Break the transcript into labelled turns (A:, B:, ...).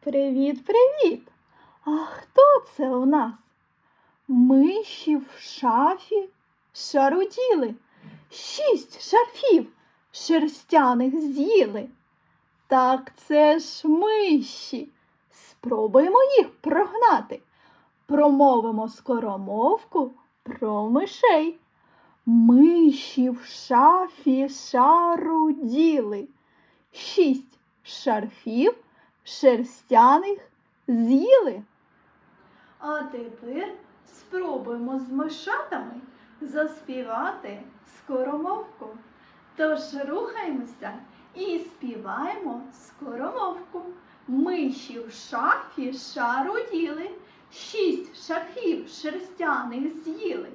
A: Привіт, привіт! А хто це у нас? Миші в шафі шаруділи, шість шарфів шерстяних з'їли. Так це ж миші. Спробуємо їх прогнати. Промовимо скоромовку про мишей. Миші в шафі шаруділи, шість шарфів шерстяних з'їли. А тепер спробуємо з мишатами заспівати скоромовку. Тож рухаємося і співаємо скоромовку. Миші в шафі шаруділи, шість шарфів шерстяних з'їли.